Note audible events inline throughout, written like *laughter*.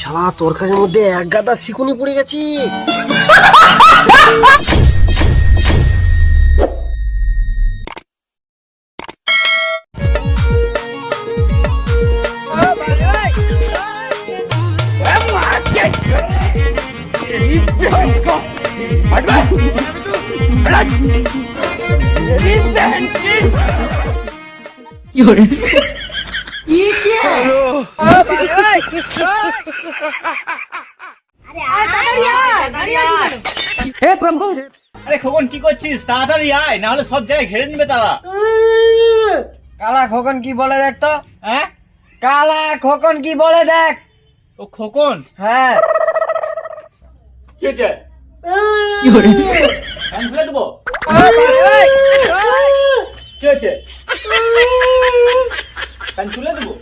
শালা তরকারির মধ্যে এক গাদা শিকুনি পড়ে গেছি। তাড়াতাড়ি আয় না হলে সব জায়গায় ঘেরে নেবে তারা কালা খোকন কি বলে দেখ তো হ্যাঁ কালা খোকন কি বলে দেখ ও খোকন হ্যাঁ কি হয়েছে দেবো তুলে দেবো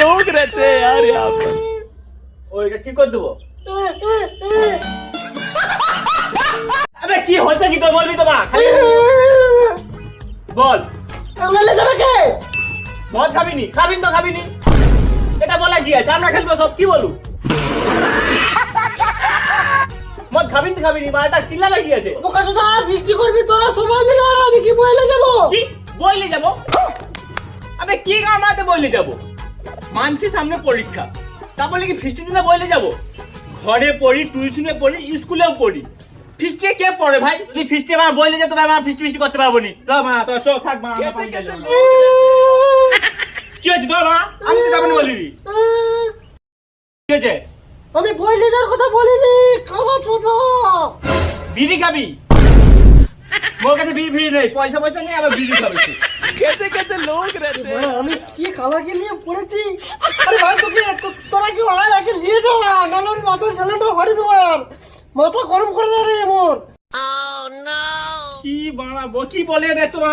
लोग रहते हैं यार यहाँ पर ওইটা কি করে দেবো আবে কি হচ্ছে কি তোর বলবি তো মা খালি বল মদ খাবিনি খাবিন তো খাবিনি এটা বলা কি আছে আমরা খেলবো সব কি বলু মদ খাবিন তো খাবিনি বা এটা চিল্লা লাগি আছে বৃষ্টি করবি তোরা সবাই মিলে আর আমি কি বইলে যাবো কি বইলে যাব আবে কি কামাতে বইলে যাব মানছি সামনে পরীক্ষা। তা বলে কি ফিস্টি দিনে বলে যাব? ঘরে পড়ি টিউশনে পড়ি স্কুলেও পড়ি। ফিস্টি কে পড়ে ভাই? যদি ফিস্টি আমার বলে যেত ভাই আমার ফিস্টি ফিস্টি করতে পারব নি। তো মা তো চল থাক মা কি হয়েছে তোর মা? আমি তো যাব বলিনি। কি হয়েছে? আমি বই লেজার কথা বলিনি কালো ছোট। বিড়ি খাবি? মোর কাছে বিড়ি বিড়ি নেই পয়সা পয়সা নেই আবার বিড়ি খাবি कैसे कैसे लोग रहते हैं ভাই, আমি কি কালাকে নিয়ে পড়েছি আরে ভাই তোকে তো- তোরা কি আয় আগে নিয়ে যাও না নাহলে আমি মাথার স্যালেন্ডটা ফাটি দেবো আর মাথা গরম করে দেয় রে মোর কি বানাবো কি বলে রে তোমা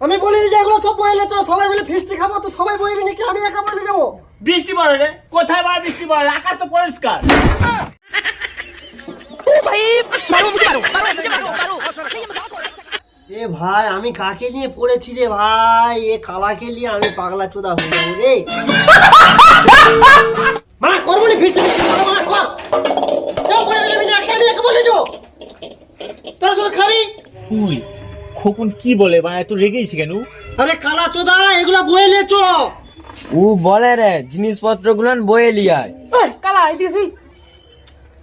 আমি বলিনি যে এগুলো সব বইলে তো সবাই মিলে ফিস্টি খাবো তো সবাই বইবি নাকি আমি একা বলে যাবো বৃষ্টি পড়ে রে কোথায় বার বৃষ্টি পড়ে আকাশ তো পরিষ্কার এ ভাই আমি কাকে নিয়ে পড়েছি রে ভাই? এ কালাকে নিয়ে আমি পাগলা চোদা হয়ে যাব রে মানা নি ফিস্টি মানা কর যাও করে আমি না আমি একা বলে যাব তোরা খাবি? তুই খোকন কি বলে? বা এত রেগেছি কেন? আরে কালা চোদা এগুলা বইলে চো ও বলে রে জিনিসপত্রগুলো বয়ে লিয়ায় কালা এদিকে শুন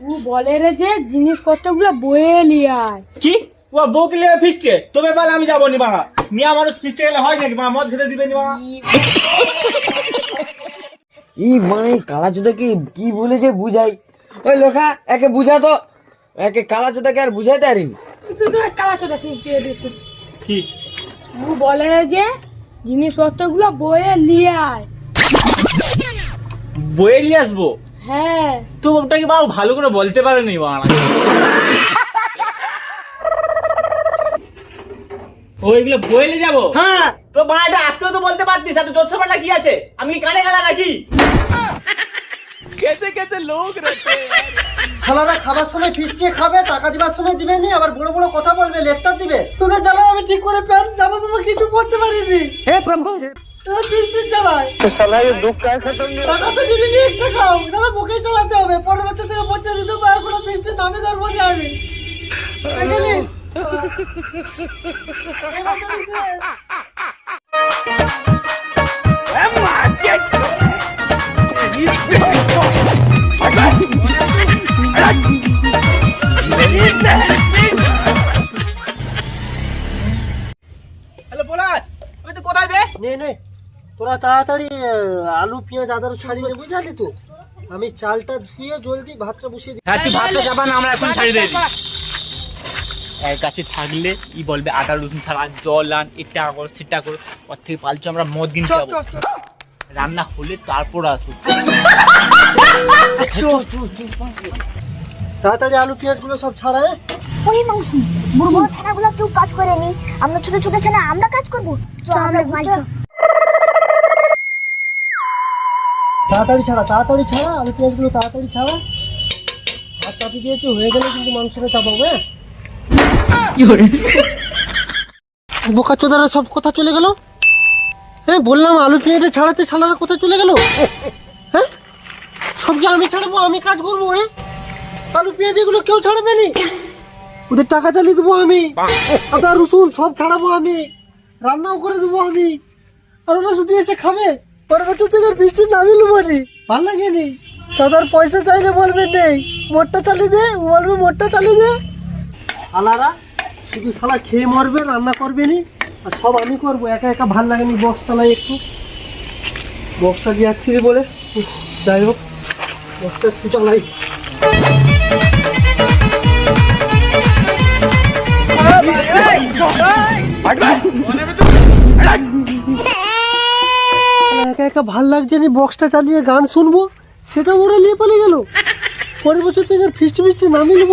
ও বলে রে যে জিনিসপত্রগুলো বয়ে লিয়ায় কি? ও বউকে লিয়ে ফিস্টে তবে বলে আমি যাব নি বাবা মিয়া মানুষ ফিস্টে গেলে হয় নাকি? মা মদ খেতে দিবে নি বাবা ই মানে কালা চোদা কি কি বলে যে বুঝাই? ওই লোকা একে বুঝা তো। একে কালা চোদাকে আর বুঝাইতে পারিনি। কালা চোদা কি? ও বলে যে জিনিসপত্রগুলো বয়ে লিয়ায় বয়ে নিয়ে আসব? হ্যাঁ। তো ওটাকে বাবু ভালো করে বলতে পারেনি বাবা ওইগুলো বইলে যাব? হ্যাঁ। তো বাড়াটা আজকেও তো বলতে পারতিস এত জোর সবাটা কি আছে? আমি কি কানে গালা নাকি? কেসে কেসে লোক রেখে শালারা খাবার সময় ফিসছে খাবে টাকা দিবার সময় দিবে নি আবার বড় বড় কথা বলবে লেকচার দিবে। তোদের জ্বালায় আমি ঠিক করে প্যান্ট জামা পাপা কিছু পরতে পারিনি। হে প্রভু। বৃষ্টির জ্বালায়। শালা এই টাকা তো দিবি নি খাও। শালা মুখে চালাতে হবে। পরের বছর থেকে পঁচিশ দিতে পারব না বৃষ্টির নামে ধরবো আমি। হ্যালো পলাশ আমি তো কোথায় বে? নে নে তোরা তাড়াতাড়ি আলু পেঁয়াজ আদার ছাড়িয়ে নে বুঝলি তো? আমি চালটা ধুয়ে জলদি ভাতটা বসিয়ে দিই হ্যাঁ ভাতটা যাবা না আমরা এখন ছাড়ি দেবি এর কাছে থাকলে ই বলবে আটা রসুন ছাড়া জল আন এটা করো সেটা করো। ওর থেকে পালছো আমরা মদ কিনতে চল যাব। রান্না হলে তারপর আসব। তাড়াতাড়ি আলু পেঁয়াজগুলো সব ছাড়ায় ওই মাংস বড় বড় ছানাগুলো কেউ কাজ করেনি আমরা ছোট ছোট ছানা আমরা কাজ করব। চল আমরা ঘুরতে তাড়াতাড়ি ছাড়া তাড়াতাড়ি ছাড়া আলু পেঁয়াজগুলো তাড়াতাড়ি ছাড়া। আর চাপি দিয়েছি হয়ে গেলে কিন্তু মাংসটা চাপাবো হ্যাঁ? *laughs* বোকা চোদারা সব কথা চলে গেল? হ্যাঁ বললাম আলু পেঁয়াজে ছাড়াতে শালারা কোথায় চলে গেল? হ্যাঁ? সব কি আমি ছাড়বো? আমি কাজ করব হ্যাঁ? আলু পেঁয়াজ এগুলো কেউ ছাড়বে নি? ওদের টাকা চালিয়ে দেবো আমি। আদা, রসুন সব ছাড়াবো আমি। রান্নাও করে দেবো আমি। আর ওরা শুধু এসে খাবে। পরের বছর থেকে বৃষ্টি নামি নেব নি ভালো লাগে নি। চাঁদার পয়সা চাইলে বলবে নেই। মোটটা চালিয়ে দে বলবে মোটটা চালিয়ে দে। আলারা শুধু শালা খেয়ে মরবে, রান্না করবে নি। আর সব আমি করব, একা একা ভালো লাগেনি বক্স চালাই একটু। বক্সটা দিয়ে আসছি বলে। যাই হোক, বক্সটা একটু চালাই। একা একা ভালো লাগছে না, বক্সটা চালিয়ে গান শুনব? সেটা ওরা নিয়ে পালিয়ে গেল। পরের বছর থেকে ফিস্টি ফিস্টি নামিয়ে নেব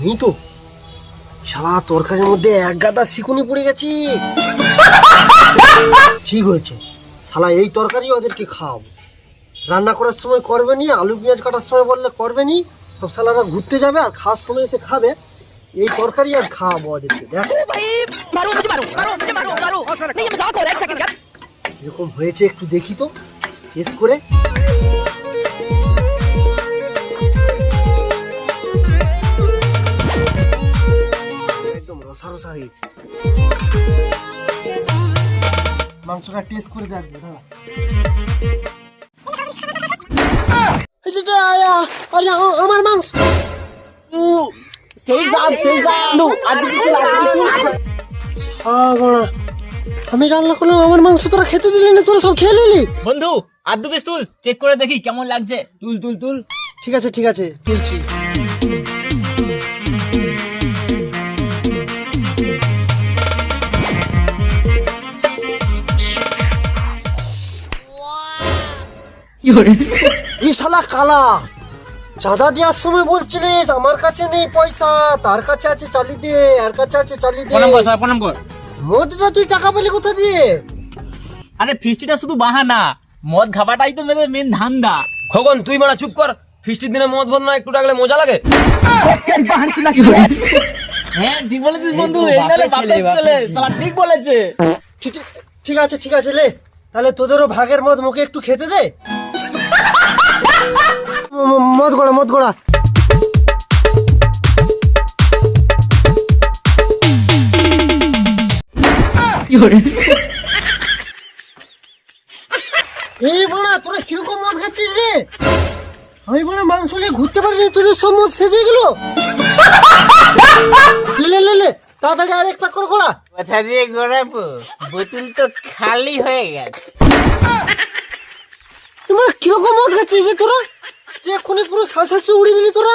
নেই তো শালা তরকারির মধ্যে এক গাদা শিকুনি পড়ে গেছি। ঠিক হয়েছে। শালা এই তরকারি ওদেরকে খাওয়াবো। রান্না করার সময় করবে নি আলু পেঁয়াজ কাটার সময় বললে করবে নি সব শালারা ঘুরতে যাবে আর খাওয়ার সময় এসে খাবে। এই তরকারি আজ খাওয়াবো ওদেরকে দেখ। এরকম হয়েছে একটু দেখি তো টেস্ট করে। মাংসটা টেস্ট করে দেখব দাঁড়া। আমার মাংস। বাড়া। আমি রান্না করলাম আমার মাংস তোরা খেতে দিলি না তোরা সব খেয়ে নিলি? বন্ধু আর দু তুল চেক করে দেখি কেমন লাগছে। তুল তুল তুল। ঠিক আছে ঠিক আছে তুলছি। এই শালা কালা চাঁদা দেওয়ার সময় বলছিলিস আমার কাছে নেই পয়সা তার কাছে আছে চালিয়ে দে আর কাছে আছে চালিয়ে দে। প্রণাম কর সবাই প্রণাম কর। মদটা তুই টাকা পেলি কোথা দিয়ে? আরে ফিস্টিটা শুধু বাহানা মদ খাবাটাই তো মেয়েদের মেন ধান্দা। খগন তুই মারা চুপ কর ফিস্টির দিনে মদ না একটু ডাকলে মজা লাগে। হ্যাঁ ঠিক বলেছিস বন্ধু এই নালে বাপের ছেলে শালা ঠিক বলেছে। ঠিক আছে ঠিক আছে লে। তাহলে তোদেরও ভাগের মদ মুখে একটু খেতে দে। মদ গোড়া মদ গোড়া। এই বড়া তোরা কীরকম মদ খাচ্ছিস রে? আমি বড় মাংস নিয়ে ঘুরতে পারিনি তোদের সব মদ শেষ হয়ে গেল। লে লে, লে লে তাড়াতাড়ি আরেক পাক করে গোড়া কথা দিয়ে গড়াবো বোতল তো খালি হয়ে গেছে। তোমরা কীরকম মদ খাচ্ছিস রে তোরা? যে এক্ষুনি পুরো শ্বাস উড়িয়ে দিলি তোরা?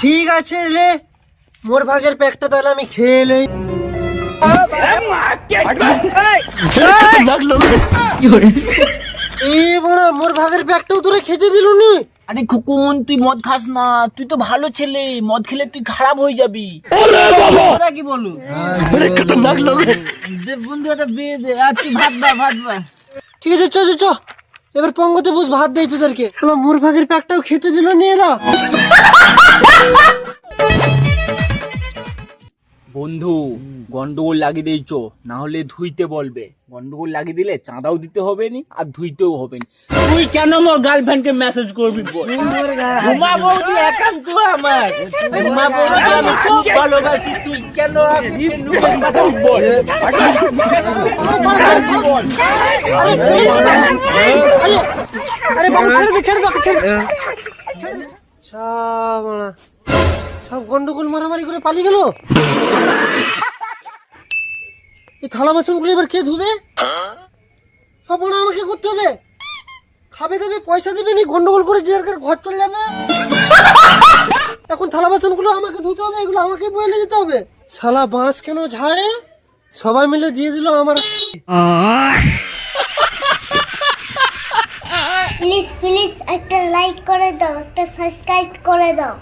ঠিক আছে রে। মোর ভাগের প্যাকটা তাহলে আমি খেয়ে এই বড়া মোর ভাগের প্যাকটাও তোরা খেতে দিল নি। আরে খোকন তুই মদ খাস না। তুই তো ভালো ছেলে। মদ খেলে তুই খারাপ হয়ে যাবি। তোরা কি বলু দে বন্ধু একটা বিয়ে দে। আর তুই ভাত বা ভাত বা ঠিক আছে চ চ। এবার পঙ্গতে বুঝ ভাত দেয় তোদেরকে। শালা মোর ভাগের প্যাকটাও খেতে দিল নিয়ে এরা *laughs* বন্ধু গন্ডগোল লাগিয়ে দিয়েছ না হলে ধুইতে বলবে। গন্ডগোল লাগিয়ে দিলে চাঁদাও দিতে হবে নি আর ধুইতেও হবে নি তুই কেন আমার গার্লফ্রেন্ডকে মেসেজ করবি বল? উমা বৌদি একান্ত আমার। উমা বৌদি আমি খুব ভালোবাসি তুই কেন আরে বাবু ছেড়ে দে ছেড়ে দে ছেড়ে দে। সব গন্ডগোল মারামারি করে পালিয়ে গেল? এই থালা বাসনগুলো এবার কে ধুবে? সব মনে আমাকে করতে হবে। খাবে দেবে পয়সা দেবে নি গন্ডগোল করে যে ঘর চলে যাবে। এখন থালা বাসনগুলো আমাকে ধুতে হবে এগুলো আমাকে বয়ে যেতে হবে। শালা বাঁশ কেন ঝাড়ে? সবাই মিলে দিয়ে দিল আমার প্লিজ প্লিজ একটা লাইক করে দাও একটা সাবস্ক্রাইব করে দাও।